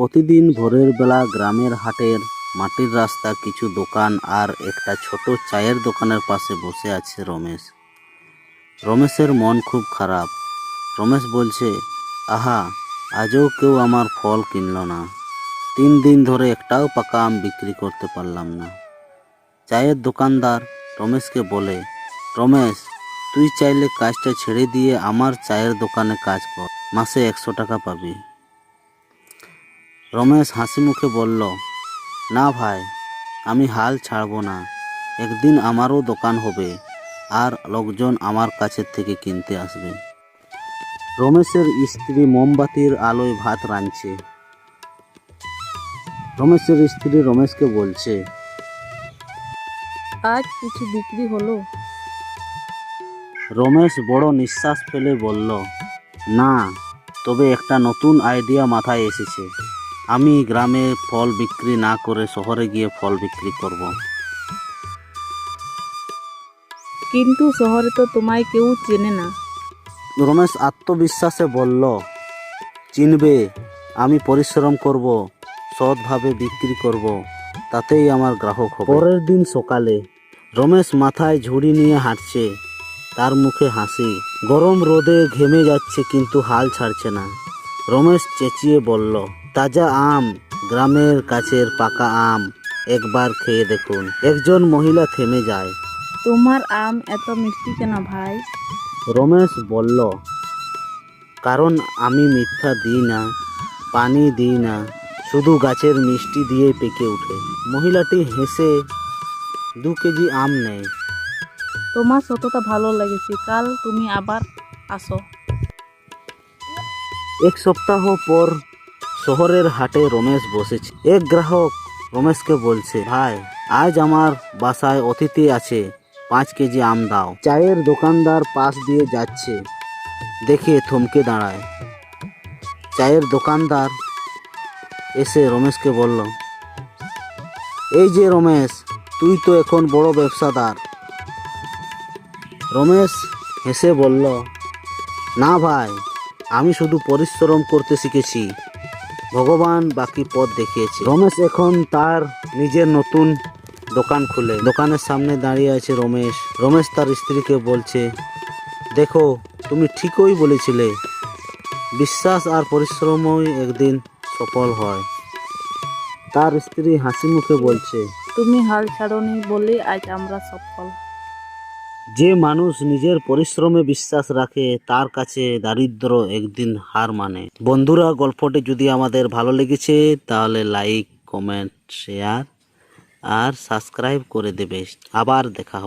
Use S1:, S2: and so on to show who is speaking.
S1: প্রতিদিন ভোরের বেলা গ্রামের হাটের মাটির রাস্তা, কিছু দোকান আর একটা ছোট চায়ের দোকানের পাশে বসে আছে রমেশ। রমেশের মন খুব খারাপ। রমেশ বলছে, আহা, আজও কেউ আমার ফল কিনলো না। তিন দিন ধরে একটাও পাকা আম বিক্রি করতে পারলাম না। চায়ের দোকানদার রমেশকে বলে, রমেশ, তুই চাইলে কাজটা ছেড়ে দিয়ে আমার চায়ের দোকানে কাজ কর। মাসে একশো টাকা পাবি। রমেশ হাসি মুখে বলল না ভাই আমি হাল ছাড়বো না। একদিন আমারও দোকান হবে আর লোকজন আমার কাছের থেকে কিনতে আসবে রমেশের স্ত্রী মোমবাতির আলোয় ভাত রাঁধছে। রমেশের স্ত্রী রমেশকে বলছে
S2: আজ কিছু বিক্রি হলো?
S1: রমেশ বড় নিঃশ্বাস ফেলে বলল না তবে একটা নতুন আইডিয়া মাথায় এসেছে। আমি গ্রামে ফল বিক্রি না করে শহরে গিয়ে ফল বিক্রি করব।
S2: কিন্তু শহরে তো তোমায় কেউ চেনে না।
S1: রমেশ আত্মবিশ্বাসে বলল চিনবে আমি পরিশ্রম করব সৎভাবে বিক্রি করব তাতেই আমার গ্রাহক হবে। পরের দিন সকালে রমেশ মাথায় ঝুড়ি নিয়ে হাঁটছে তার মুখে হাসি। গরম রোদে ঘেমে যাচ্ছে কিন্তু হাল ছাড়ছে না। রমেশ চেঁচিয়ে বলল তাজা আম গ্রামের কাছের পাকা আম একবার খেয়ে দেখুন একজন মহিলা থেমে যায়।
S2: তোমার আম এত মিষ্টি কেন ভাই?
S1: রমেশ বলল কারণ আমি মিথ্যা দিই না পানি দিই না শুধু গাছের মিষ্টি দিয়ে পেকে ওঠে মহিলাটি হেসে দু কেজি আম নেয়
S2: তোমার সততা ভালো লেগেছে কাল তুমি আবার আসো।
S1: এক সপ্তাহ পর শহরের হাটে রমেশ বসেছে। এক গ্রাহক রমেশকে বলছে, ভাই, আজ আমার বাসায় অতিথি আছে, পাঁচ কেজি আম দাও। চায়ের দোকানদার পাশ দিয়ে যাচ্ছে, দেখে থমকে দাঁড়ায়। চায়ের দোকানদার এসে রমেশকে বলল, এই যে রমেশ, তুই তো এখন বড় ব্যবসাদার। রমেশ হেসে বলল, না ভাই, আমি শুধু পরিশ্রম করতে শিখেছি। ভগবান বাকি পথ দেখিয়েছে। রমেশ এখন তার নিজের নতুন দোকান খুলে। দোকানের সামনে দাঁড়িয়ে আছে রমেশ। রমেশ তার স্ত্রীকে বলছে, দেখো, তুমি ঠিকই বলেছিলে, বিশ্বাস আর পরিশ্রমই একদিন সফল হয়। তার স্ত্রী হাসি মুখে বলছে,
S2: তুমি হাল ছাড়নি বলে আজ আমরা সফল
S1: যে মানুষ নিজের পরিশ্রমে বিশ্বাস রাখে, তার কাছে দারিদ্র একদিন হার মানে। বন্ধুরা, গল্পটি যদি আমাদের ভালো লেগেছে, তাহলে লাইক কমেন্ট শেয়ার আর সাবস্ক্রাইব করে দেবে। আবার দেখা